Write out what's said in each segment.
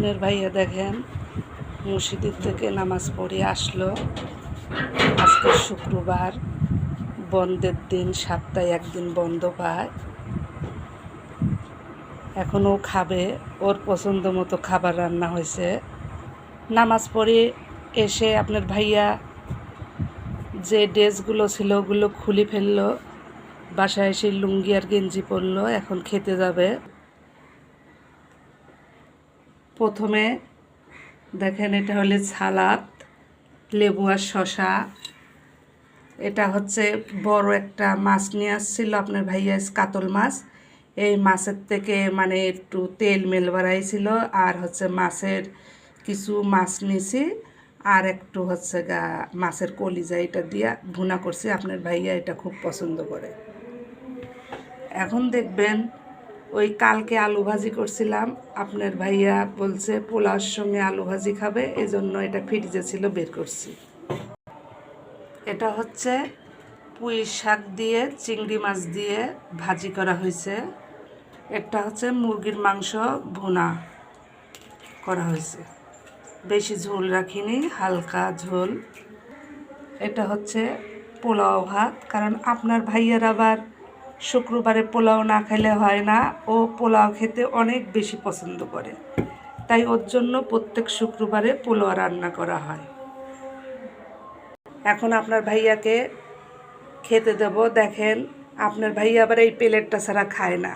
আপনার ভাইয়া দেখেন, মসজিদের থেকে নামাজ পড়ে আসলো। আজকে শুক্রবার, বন্ধের দিন সপ্তাহে একদিন বন্ধ পায়। এখনও খাবে, ওর পছন্দ মতো খাবার রান্না হয়েছে। নামাজ পড়ে এসে আপনার ভাইয়া যে ড্রেসগুলো ছিল ওগুলো খুলে ফেলল, বাসায় এসে লুঙ্গি আর গেঞ্জি পরলো, এখন খেতে যাবে। প্রথমে দেখেন এটা হলে সালাদ, লেবু আর শশা এটা হচ্ছে বড় একটা মাছ নিয়ে আসছিল আপনার ভাইয়া কাতল মাছ। এই মাছের থেকে মানে একটু তেল মেল বাড়াইছিল আর হচ্ছে মাছের কিছু মাছ নিছি। আর একটু হচ্ছে গা মাছের কলিজা এটা দিয়া ভুনা করছি। আপনার ভাইয়া এটা খুব পছন্দ করে। এখন দেখবেন ওই কালকে আলু ভাজি করছিলাম। আপনার ভাইয়া বলছে, পোলাওর সঙ্গে আলু ভাজি খাবে, এজন্য এটা ফ্রিজে ছিল, বের করছি। এটা হচ্ছে পুঁই শাক দিয়ে, চিংড়ি মাছ দিয়ে ভাজি করা হয়েছে। একটা হচ্ছে মুরগির মাংস ভুনা করা হয়েছে। বেশি ঝোল রাখিনি, হালকা ঝোল। এটা হচ্ছে পোলাও ভাত, কারণ আপনার ভাইয়ের আবার শুক্রবারে পোলাও না খেলে হয় না। ও পোলাও খেতে অনেক বেশি পছন্দ করে। তাই ওর জন্য প্রত্যেক শুক্রবারে পোলাও রান্না করা হয়। এখন আপনার ভাইয়াকে খেতে দেব। দেখেন আপনার ভাইয়া আবার এই প্লেটটা ছাড়া খায় না।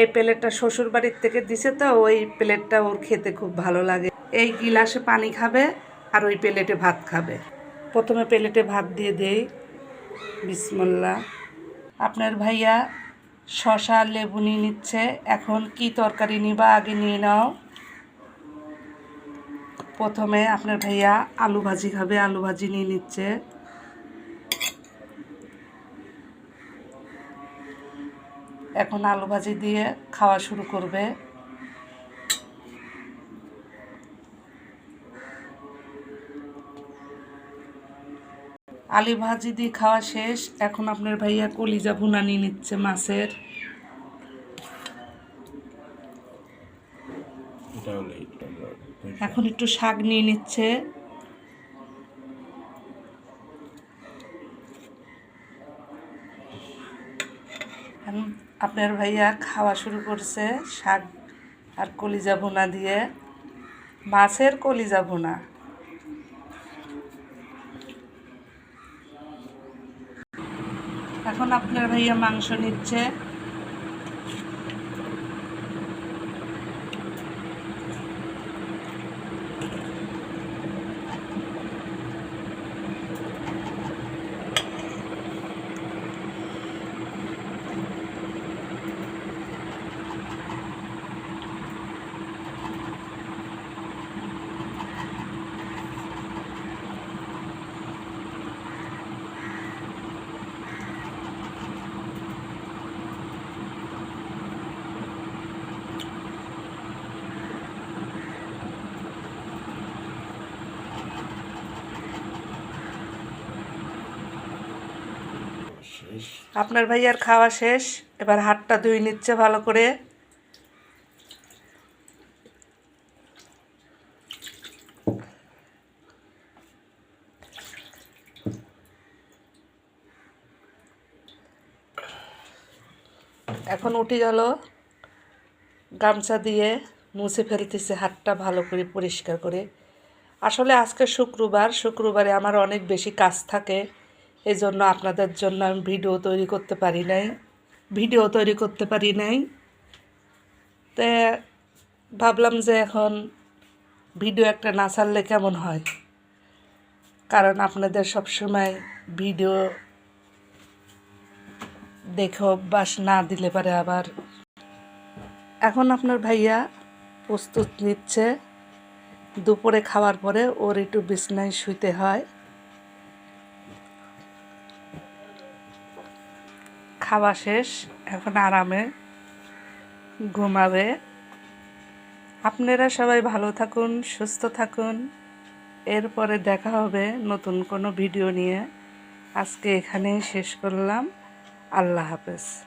এই প্লেটটা শ্বশুর বাড়ির থেকে দিছে তো ওই প্লেটটা ওর খেতে খুব ভালো লাগে। এই গিলাসে পানি খাবে আর ওই প্লেটে ভাত খাবে। প্রথমে প্লেটে ভাত দিয়ে দেই। বিসমল্লা আপনার ভাইয়া শশা লেবু নিয়ে নিচ্ছে। এখন কি তরকারি নিবা আগে নিয়ে নাও। প্রথমে আপনার ভাইয়া আলু ভাজি খাবে, আলু ভাজি নিয়ে নিচ্ছে। এখন আলু ভাজি দিয়ে খাওয়া শুরু করবে। আলি ভাজি দিয়ে খাওয়া শেষ। এখন আপনার ভাইয়া কলিজা ভুনা নিয়ে নিচ্ছে মাছের। এখন একটু শাক নিয়ে নিচ্ছে। আপনার ভাইয়া খাওয়া শুরু করছে শাক আর কলিজা ভুনা দিয়ে। মাছের কলিজা ভুনা। এখন আপনার ভাইয়া মাংস নিচ্ছে। আপনার ভাইয়ার খাওয়া শেষ, এবার হাতটা ধুয়ে নিচ্ছে ভালো করে। এখন উঠে গেল, গামছা দিয়ে মুছে ফেলতেছে হাতটা ভালো করে পরিষ্কার করে। আসলে আজকে শুক্রবার, শুক্রবারে আমার অনেক বেশি কাজ থাকে। এই জন্য আপনাদের জন্য আমি ভিডিও তৈরি করতে পারি নাই। ভিডিও তৈরি করতে পারি নাই। তে ভাবলাম যে এখন ভিডিও একটা না ছাড়লে কেমন হয়? কারণ আপনাদের সবসময় ভিডিও দেখে অভ্যাস না দিলে পারে আবার। এখন আপনার ভাইয়া প্রস্তুত নিচ্ছে। দুপুরে খাওয়ার পরে ওর একটু বিছনায় শুইতে হয়। খাওয়া শেষ, এখন আরামে ঘুমাবে। আপনারা সবাই ভালো থাকুন, সুস্থ থাকুন। এরপরে দেখা হবে নতুন কোনো ভিডিও নিয়ে। আজকে এখানেই শেষ করলাম। আল্লাহ হাফেজ।